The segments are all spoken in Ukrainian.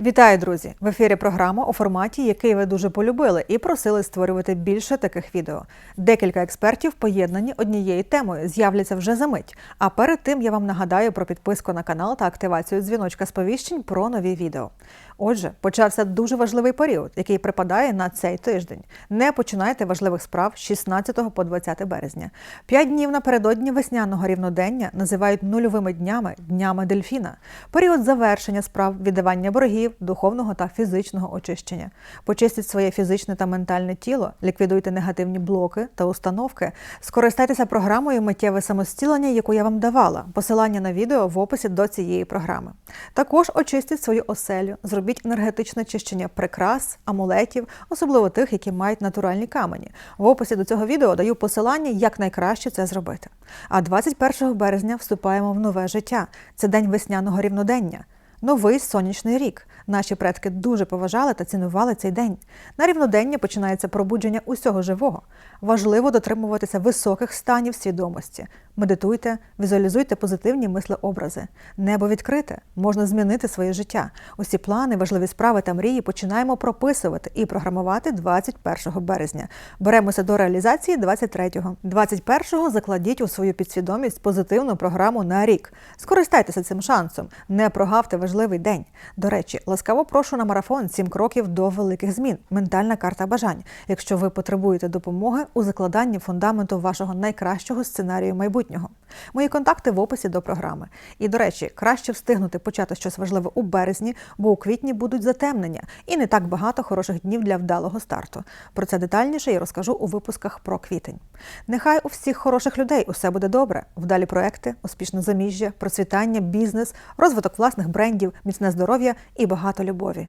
Вітаю, друзі! В ефірі програма у форматі, який ви дуже полюбили, і просили створювати більше таких відео. Декілька експертів поєднані однією темою з'являться вже за мить. А перед тим я вам нагадаю про підписку на канал та активацію дзвіночка сповіщень про нові відео. Отже, почався дуже важливий період, який припадає на цей тиждень. Не починайте важливих справ з 16 по 20 березня. П'ять днів напередодні весняного рівнодення називають нульовими днями днями дельфіна. Період завершення справ, віддавання боргів, духовного та фізичного очищення. Почистіть своє фізичне та ментальне тіло, ліквідуйте негативні блоки та установки. Скористайтеся програмою миттєве самостілення, яку я вам давала. Посилання на відео в описі до цієї програми. Також очистіть свою оселю, зробіть енергетичне чищення прикрас, амулетів, особливо тих, які мають натуральні камені. В описі до цього відео даю посилання, як найкраще це зробити. А 21 березня вступаємо в нове життя. Це день весняного рівнодення. Новий сонячний рік. Наші предки дуже поважали та цінували цей день. На рівнодення починається пробудження усього живого. Важливо дотримуватися високих станів свідомості. Медитуйте, візуалізуйте позитивні мислеобрази. Небо відкрите, можна змінити своє життя. Усі плани, важливі справи та мрії починаємо прописувати і програмувати 21 березня. Беремося до реалізації 23-го. 21-го закладіть у свою підсвідомість позитивну програму на рік. Скористайтеся цим шансом, не прогавте важливий день. До речі, ласкаво прошу на марафон 7 кроків до великих змін. Ментальна карта бажань. Якщо ви потребуєте допомоги у закладанні фундаменту вашого найкращого сценарію майбутнього. Мої контакти в описі до програми. І до речі, краще встигнути почати щось важливе у березні, бо у квітні будуть затемнення і не так багато хороших днів для вдалого старту. Про це детальніше я розкажу у випусках про квітень. Нехай у всіх хороших людей усе буде добре. Вдалі проекти, успішне заміжжя, процвітання, бізнес, розвиток власних брендів, міцне здоров'я і багато любові.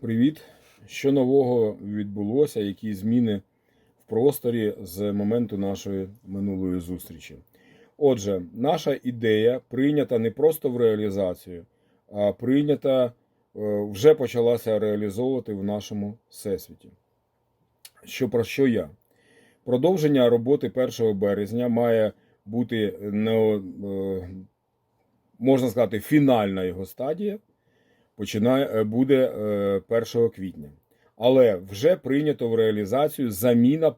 Привіт! Що нового відбулося? Які зміни в просторі з моменту нашої минулої зустрічі? Отже, наша ідея прийнята не просто в реалізацію, а прийнята е, вже почалася реалізовувати в нашому всесвіті. Що про що я? Продовження роботи 1 березня має бути е, можна сказати, фінальна його стадія починає, е, буде е, 1 квітня. Але вже прийнято в реалізацію заміна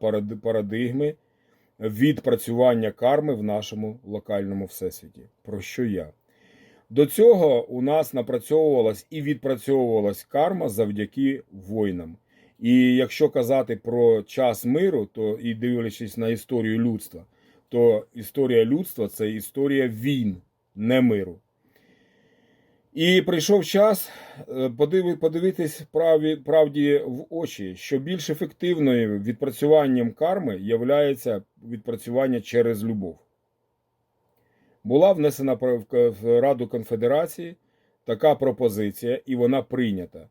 парадигми відпрацювання карми в нашому локальному всесвіті. Про що я? До цього у нас напрацьовувалась і відпрацьовувалась карма завдяки воїнам. І якщо казати про час миру, то і дивлячись на історію людства, то історія людства це історія війн, не миру. І прийшов час е, подивитись праві, правді в очі, що більш ефективною відпрацюванням карми є відпрацювання через любов. Була внесена в Раду Конфедерації така пропозиція, і вона прийнята.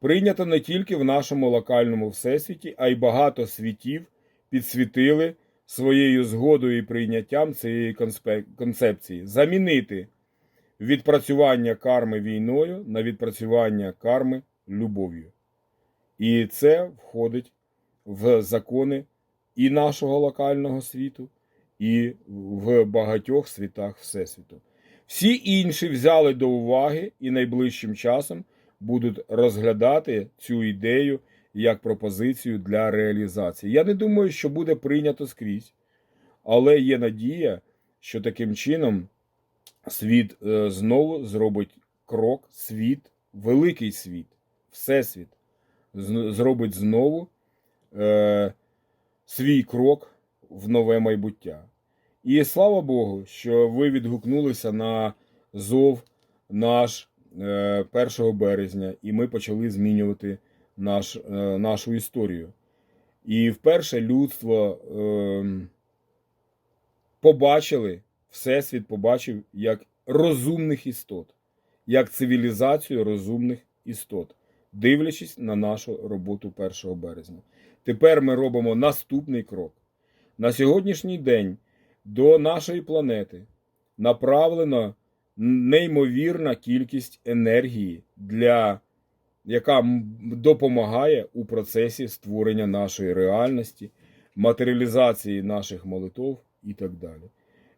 Прийнята не тільки в нашому локальному всесвіті, а й багато світів підсвітили своєю згодою і прийняттям цієї концепції. Замінити відпрацювання карми війною на відпрацювання карми любов'ю. І це входить в закони і нашого локального світу, і в багатьох світах Всесвіту. Всі інші взяли до уваги і найближчим часом будуть розглядати цю ідею як пропозицію для реалізації. Я не думаю, що буде прийнято скрізь, але є надія, що таким чином світ е, знову зробить крок, світ, великий світ, всесвіт зробить знову е, свій крок в нове майбуття. І слава Богу, що ви відгукнулися на зов наш е, 1 березня, і ми почали змінювати наш, е, нашу історію. І вперше людство е, побачили, Всесвіт побачив як розумних істот, як цивілізацію розумних істот, дивлячись на нашу роботу 1 березня. Тепер ми робимо наступний крок. На сьогоднішній день до нашої планети направлено неймовірна кількість енергії, для, яка допомагає у процесі створення нашої реальності, матеріалізації наших молитов і так далі.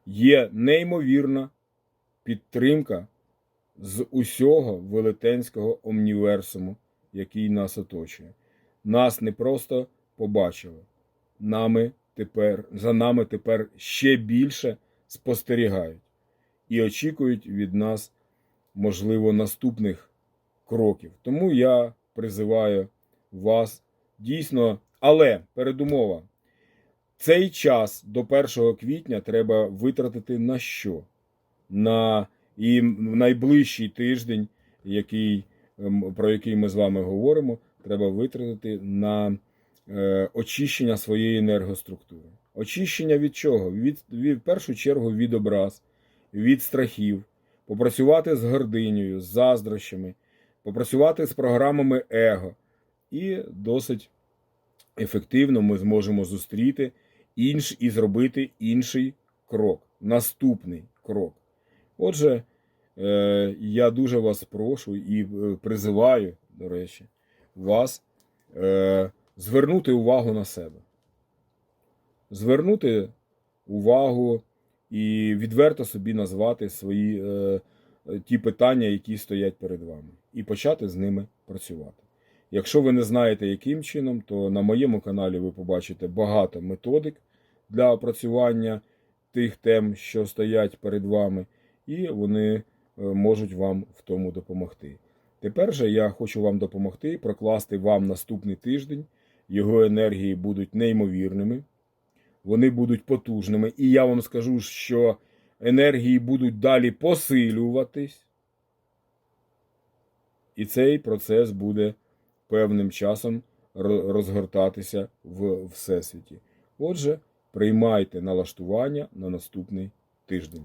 Є неймовірна підтримка з усього велетенського омніверсуму, який нас оточує. Нас не просто побачили, нами тепер, за нами тепер ще більше спостерігають і очікують від нас, можливо, наступних кроків. Тому я призиваю вас дійсно, але передумова. Цей час до 1 квітня треба витратити на що? На і найближчий тиждень, який, ем, про який ми з вами говоримо, треба витратити на е, очищення своєї енергоструктури. Очищення від чого? Від, від в першу чергу від образ, від страхів, попрацювати з гординею, з заздрощами, попрацювати з програмами его. І досить ефективно ми зможемо зустріти інш і зробити інший крок, наступний крок. Отже, е, я дуже вас прошу і е, призиваю, до речі, вас е, звернути увагу на себе. Звернути увагу і відверто собі назвати свої ті питання, які стоять перед вами, і почати з ними працювати. Якщо ви не знаєте, яким чином, то на моєму каналі ви побачите багато методик для опрацювання тих тем, що стоять перед вами, і вони е, можуть вам в тому допомогти. Тепер же я хочу вам допомогти прокласти вам наступний тиждень. Його енергії будуть неймовірними, вони будуть потужними. І я вам скажу, що енергії будуть далі посилюватись. І цей процес буде певним часом розгортатися в Всесвіті. Отже, приймайте налаштування на наступний тиждень.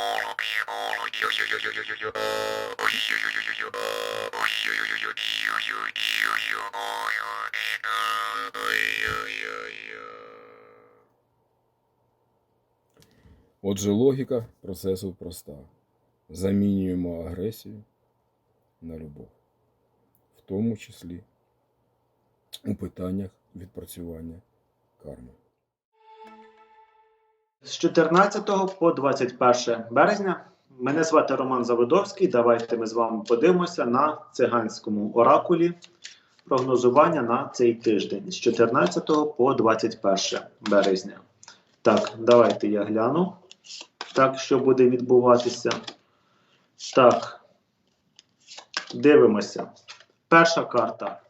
Отже, логіка процесу проста. Замінюємо агресію на любов, в тому числі у питаннях відпрацювання карми. З 14 по 21 березня мене звати Роман Заводовський. Давайте ми з вами подивимося на циганському оракулі прогнозування на цей тиждень з 14 по 21 березня. Так, давайте я гляну. Так, що буде відбуватися. Так, дивимося. Перша карта.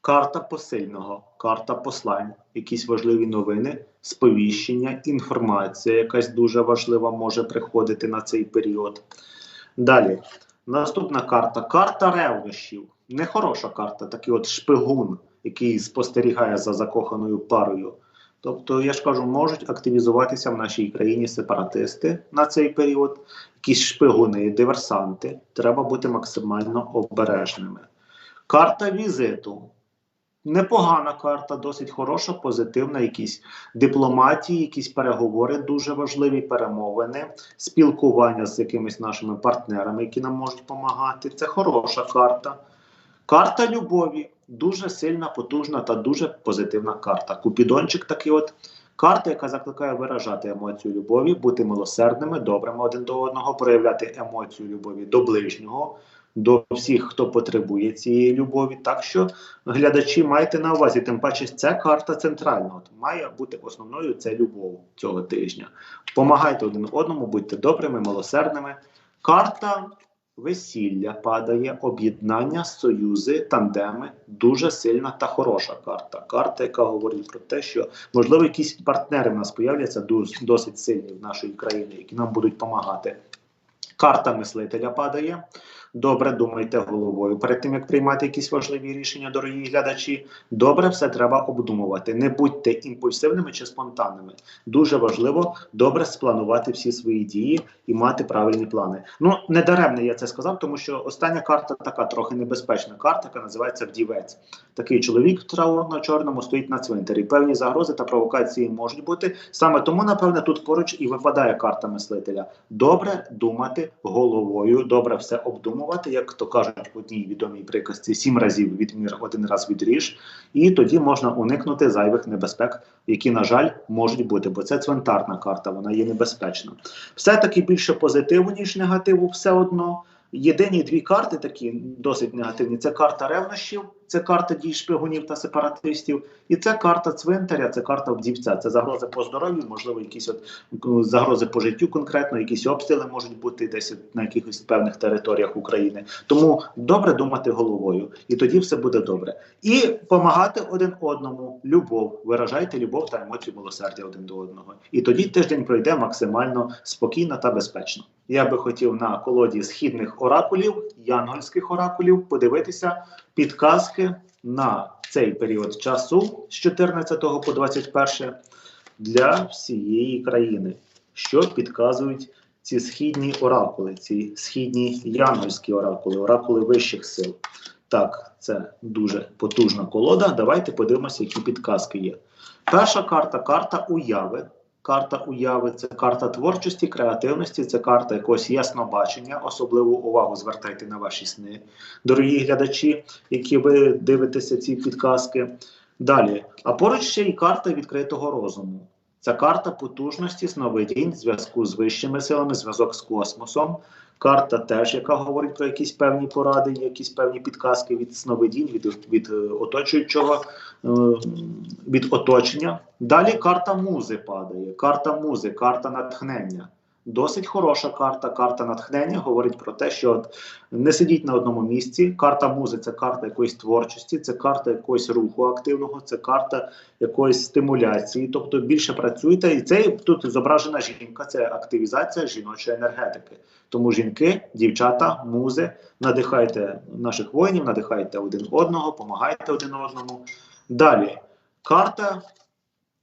Карта посильного, карта послань, якісь важливі новини, сповіщення, інформація, якась дуже важлива може приходити на цей період. Далі, наступна карта карта ревнощів. Нехороша карта, такий от шпигун, який спостерігає за закоханою парою. Тобто, я ж кажу, можуть активізуватися в нашій країні сепаратисти на цей період, якісь шпигуни, диверсанти. Треба бути максимально обережними. Карта візиту. Непогана карта, досить хороша, позитивна, якісь дипломатії, якісь переговори дуже важливі, перемовини, спілкування з якимись нашими партнерами, які нам можуть допомагати. Це хороша карта. Карта любові дуже сильна, потужна та дуже позитивна карта. Купідончик такий от. Карта, яка закликає виражати емоцію любові, бути милосердними, добрими один до одного, проявляти емоцію любові до ближнього, до всіх, хто потребує цієї любові. Так що, глядачі, майте на увазі, тим паче, ця карта центральна. От має бути основною це любов цього тижня. Помагайте один одному, будьте добрими, милосердними. Карта весілля падає, об'єднання, союзи, тандеми дуже сильна та хороша карта. Карта, яка говорить про те, що можливо якісь партнери в нас появляться досить сильні в нашої країни, які нам будуть допомагати. Карта мислителя падає. Добре думайте головою перед тим, як приймати якісь важливі рішення, дорогі глядачі. Добре все треба обдумувати. Не будьте імпульсивними чи спонтанними. Дуже важливо добре спланувати всі свої дії і мати правильні плани. Ну не даремно я це сказав, тому що остання карта така трохи небезпечна карта, яка називається вдівець. Такий чоловік в траурно-чорному стоїть на цвинтарі. Певні загрози та провокації можуть бути. Саме тому, напевне, тут поруч і випадає карта мислителя. Добре думати головою, добре все обдумувати, як то кажуть в одній відомій приказці, сім разів відмір, один раз відріж, і тоді можна уникнути зайвих небезпек, які, на жаль, можуть бути, бо це цвинтарна карта, вона є небезпечна. Все-таки більше позитиву, ніж негативу, все одно. Єдині дві карти такі досить негативні: це карта ревнощів, це карта дій шпигунів та сепаратистів, і це карта цвинтаря, це карта вдівця. Це загрози по здоров'ю, можливо, якісь от загрози по життю конкретно, якісь обстріли можуть бути десь на якихось певних територіях України. Тому добре думати головою, і тоді все буде добре. І допомагати один одному, любов, виражайте любов та емоцію милосердя один до одного. І тоді тиждень пройде максимально спокійно та безпечно. Я би хотів на колоді східних оракулів, янгольських оракулів, подивитися підказки на цей період часу з 14 по 21 для всієї країни, що підказують ці східні оракули, ці східні янгольські оракули, оракули вищих сил. Так, це дуже потужна колода. Давайте подивимося, які підказки є. Перша карта карта уяви. Карта уяви це карта творчості, креативності, це карта якогось яснобачення. Особливу увагу звертайте на ваші сни, дорогі глядачі, які ви дивитеся ці підказки. Далі, а поруч ще й карта відкритого розуму. Це карта потужності, сновидінь, зв'язку з вищими силами, зв'язок з космосом. Карта теж, яка говорить про якісь певні поради, якісь певні підказки від сновидінь, від, від е, оточуючого, від оточення. Далі карта музи падає. Карта музи, карта натхнення. Досить хороша карта. Карта натхнення говорить про те, що от не сидіть на одному місці. Карта музи це карта якоїсь творчості, це карта якогось руху активного, це карта якоїсь стимуляції. Тобто більше працюйте. І це тут зображена жінка, це активізація жіночої енергетики. Тому жінки, дівчата, музи, надихайте наших воїнів, надихайте один одного, помагайте один одному. Далі карта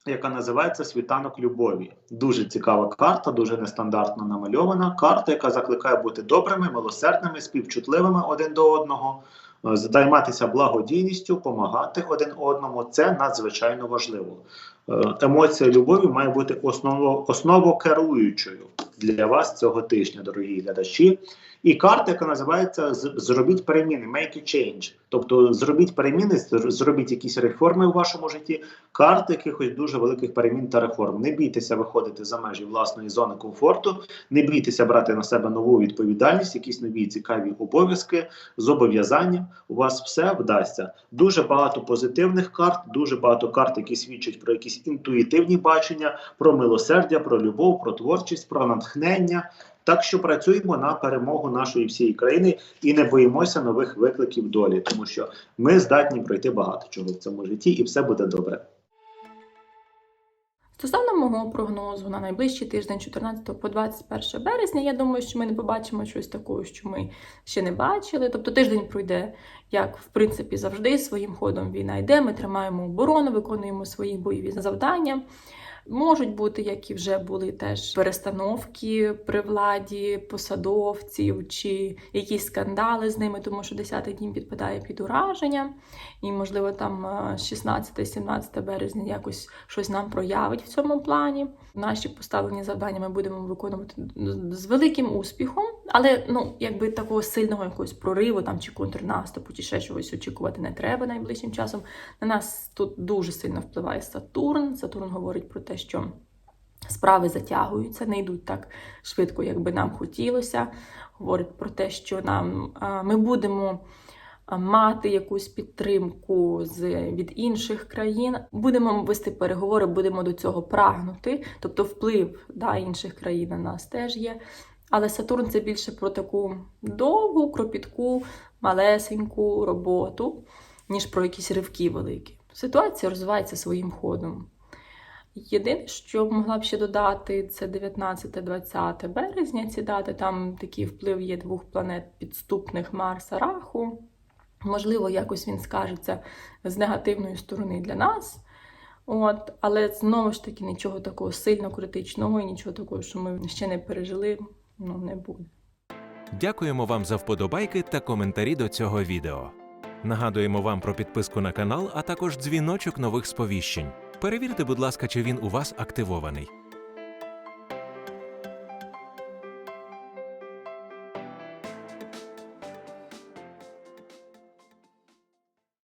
яка називається Світанок любові. Дуже цікава карта, дуже нестандартно намальована. Карта, яка закликає бути добрими, милосердними, співчутливими один до одного, е, займатися благодійністю, допомагати один одному. Це надзвичайно важливо. Е, Емоція любові має бути осново, основокеруючою для вас цього тижня, дорогі глядачі. І карта, яка називається Зробіть переміни, make a change. Тобто зробіть переміни, зр- зробіть якісь реформи в вашому житті, карта якихось дуже великих перемін та реформ. Не бійтеся виходити за межі власної зони комфорту, не бійтеся брати на себе нову відповідальність, якісь нові цікаві обов'язки, зобов'язання. У вас все вдасться. Дуже багато позитивних карт, дуже багато карт, які свідчать про якісь інтуїтивні бачення, про милосердя, про любов, про творчість, про натхнення. Так що працюємо на перемогу нашої всієї країни і не боїмося нових викликів долі, тому що ми здатні пройти багато чого в цьому житті, і все буде добре. Стосовно мого прогнозу на найближчий тиждень 14 по 21 березня, я думаю, що ми не побачимо щось такого, що ми ще не бачили. Тобто тиждень пройде, як в принципі завжди, своїм ходом війна йде. Ми тримаємо оборону, виконуємо свої бойові завдання. Можуть бути, які вже були теж перестановки при владі посадовців чи якісь скандали з ними, тому що 10-й дім підпадає під ураження, і, можливо, там е, 16-17 березня якось щось нам проявить в цьому плані. Наші поставлені завдання ми будемо виконувати з великим успіхом, але ну, якби такого сильного якогось прориву там чи контрнаступу, чи ще чогось очікувати не треба найближчим часом. На нас тут дуже сильно впливає Сатурн. Сатурн говорить про те, що справи затягуються, не йдуть так швидко, як би нам хотілося. Говорить про те, що нам ми будемо мати якусь підтримку з від інших країн. Будемо вести переговори, будемо до цього прагнути. Тобто, вплив да, інших країн на нас теж є. Але Сатурн це більше про таку довгу, кропітку, малесеньку роботу, ніж про якісь ривки великі. Ситуація розвивається своїм ходом. Єдине, що могла б ще додати, це 19-20 березня. Ці дати там такий вплив є двох планет підступних Марса Раху. Можливо, якось він скажеться з негативної сторони для нас. От, але знову ж таки нічого такого сильно критичного і нічого такого, що ми ще не пережили, ну не буде. Дякуємо вам за вподобайки та коментарі до цього відео. Нагадуємо вам про підписку на канал, а також дзвіночок нових сповіщень. Перевірте, будь ласка, чи він у вас активований.